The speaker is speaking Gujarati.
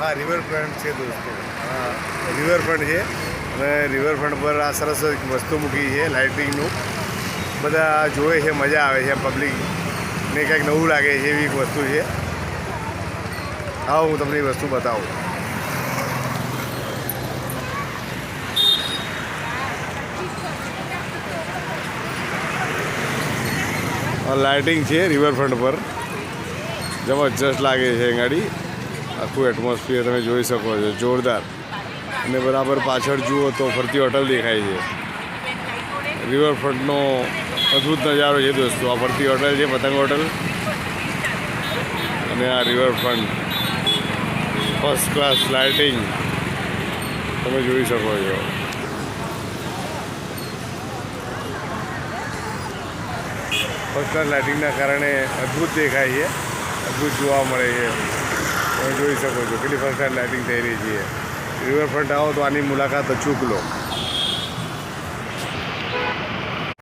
હા રિવરફ્રન્ટ છે દોસ્તો. હા રિવરફ્રન્ટ છે. અને રિવરફ્રન્ટ પર આ સરસ વસ્તુ મૂકી છે લાઇટિંગનું બધા જોવે છે, મજા આવે છે પબ્લિકને કંઈક નવું લાગે છે, એવી વસ્તુ છે. આવો, હું તમને વસ્તુ બતાવું. લાઇટિંગ છે રિવરફ્રન્ટ પર. જબરજસ્ત લાગે છે, ગાડી. આખું એટમોસ્ફિયર તમે જોઈ શકો છો, જોરદાર. અને બરાબર પાછળ જુઓ તો ફરતી હોટલ દેખાય છે. રિવરફ્રન્ટનો અદ્ભુત નજારો છે દોસ્તો. આ ફરતી હોટલ છે, પતંગ હોટલ અને આ રિવરફ્રન્ટ ફર્સ્ટ ક્લાસ લાઇટિંગ તમે જોઈ શકો છો. ફર્સ્ટ ક્લાસ લાઇટિંગના કારણે અદ્ભુત દેખાય છે. અદ્ભુત જોવા મળે છે. જોઈ શકો છો. કેટલી ફર્સ્ટ લાઇટિંગ થઈ રહી છે. રિવરફ્રન્ટ આવો તો આની મુલાકાત અચૂક લો.